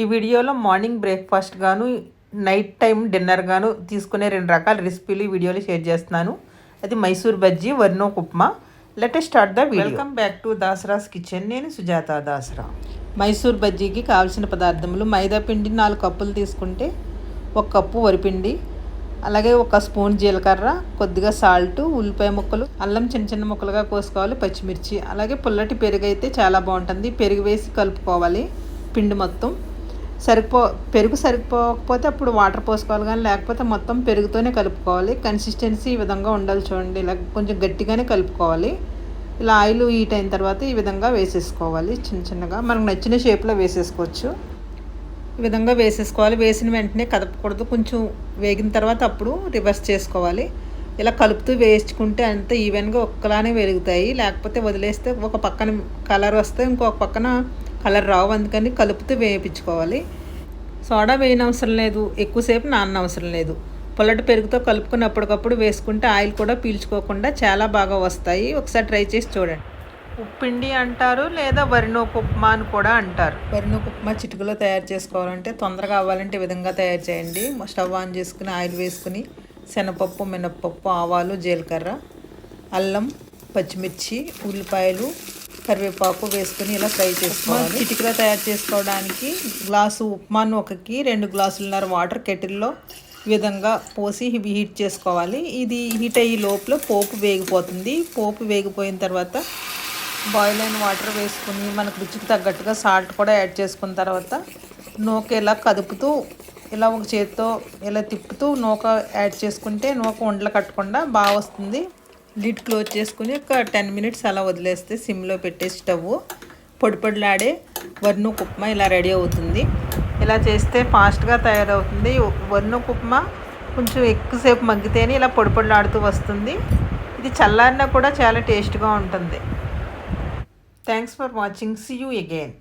ఈ వీడియోలో morning breakfast గాను నైట్ టైం డిన్నర్ గాను తీసుకునే రెండు రకాల రెసిపీలు ఈ వీడియోలో షేర్ చేస్తున్నాను. అది Mysore bajji వర్నో upma let start the welcome back to Dasara's kitchen నేను సుజాత దాసరా. మైసూర్ బజ్జీకి కావాల్సిన పదార్థములు మైదా పిండి నాలుగు కప్పులు తీసుకుంటే ఒక కప్పు వరిపిండి అలాగే ఒక స్పూన్ జీలకర్ర కొద్దిగా సాల్ట్ ఉల్లిపాయ ముక్కలు అల్లం చిన్న చిన్న ముక్కలుగా కోసుకోవాలి పచ్చిమిర్చి అలాగే పుల్లటి పెరుగు అయితే చాలా బాగుంటుంది. పెరుగు వేసి కలుపుకోవాలి పిండి మొత్తం. సరిపో పెరుగు సరిపోకపోతే అప్పుడు వాటర్ పోసుకోవాలి కానీ లేకపోతే మొత్తం పెరుగుతోనే కలుపుకోవాలి. కన్సిస్టెన్సీ ఈ విధంగా ఉండాలి చూడండి. ఇలా కొంచెం గట్టిగానే కలుపుకోవాలి. ఇలా ఆయిల్ హీట్ అయిన తర్వాత ఈ విధంగా వేసేసుకోవాలి చిన్న చిన్నగా. మనకు నచ్చిన షేప్లో వేసేసుకోవచ్చు. ఈ విధంగా వేసేసుకోవాలి. వేసిన వెంటనే కదపకూడదు. కొంచెం వేగిన తర్వాత అప్పుడు రివర్స్ చేసుకోవాలి. ఇలా కలుపుతూ వేసుకుంటే అంత ఈవెన్గా ఒక్కలానే వెలుగుతాయి. లేకపోతే వదిలేస్తే ఒక పక్కన కలర్ వస్తే ఇంకొక పక్కన కలర్ రావు అందుకని కలుపుతూ వేయించుకోవాలి. సోడా వేయని అవసరం లేదు ఎక్కువసేపు నాన్న అవసరం లేదు. పొల్లటి పెరుగుతో కలుపుకుని అప్పటికప్పుడు వేసుకుంటే ఆయిల్ కూడా పీల్చుకోకుండా చాలా బాగా వస్తాయి. ఒకసారి ట్రై చేసి చూడండి. ఉప్పిండి అంటారు లేదా వరినోపు ఉప్మా అని కూడా అంటారు? వరినోపు ఉప్మా చిటుకులో తయారు చేసుకోవాలంటే తొందరగా అవ్వాలంటే విధంగా తయారు చేయండి. స్టవ్ ఆన్ చేసుకుని ఆయిల్ వేసుకుని శనగపప్పు మినప్పప్పు ఆవాలు జీలకర్ర అల్లం పచ్చిమిర్చి ఉల్లిపాయలు కరివేపాకు వేసుకుని ఇలా ఫ్రై చేసుకోవాలి. చిటికలో తయారు చేసుకోవడానికి గ్లాసు ఉప్మా ఒకకి రెండు గ్లాసులున్నర వాటర్ కెటిల్లో విధంగా పోసి ఇవి హీట్ చేసుకోవాలి. ఇది హీట్ అయ్యే లోపల పోపు వేగిపోతుంది. పోపు వేగిపోయిన తర్వాత బాయిల్ అయిన వాటర్ వేసుకుని మనకు రుచికి తగ్గట్టుగా సాల్ట్ కూడా యాడ్ చేసుకున్న తర్వాత నూక ఇలా కదుపుతూ ఇలా ఒక చేతితో ఇలా తిప్పుతూ నూక యాడ్ చేసుకుంటే నూక ఉండలు కట్టకుండా బాగా వస్తుంది. లిడ్ క్లోజ్ చేసుకుని ఒక టెన్ మినిట్స్ అలా వదిలేస్తే సిమ్లో పెట్టేసి స్టవ్. పొడి పొడిలాడే ఉప్మా ఇలా రెడీ అవుతుంది. ఇలా చేస్తే ఫాస్ట్గా తయారవుతుంది. వర్ను ఉప్మా కొంచెం ఎక్కువసేపు మగ్గితేనే ఇలా పొడి పొడిలాడుతూ వస్తుంది. ఇది చల్లారినా కూడా చాలా టేస్ట్గా ఉంటుంది. Thanks for watching see you again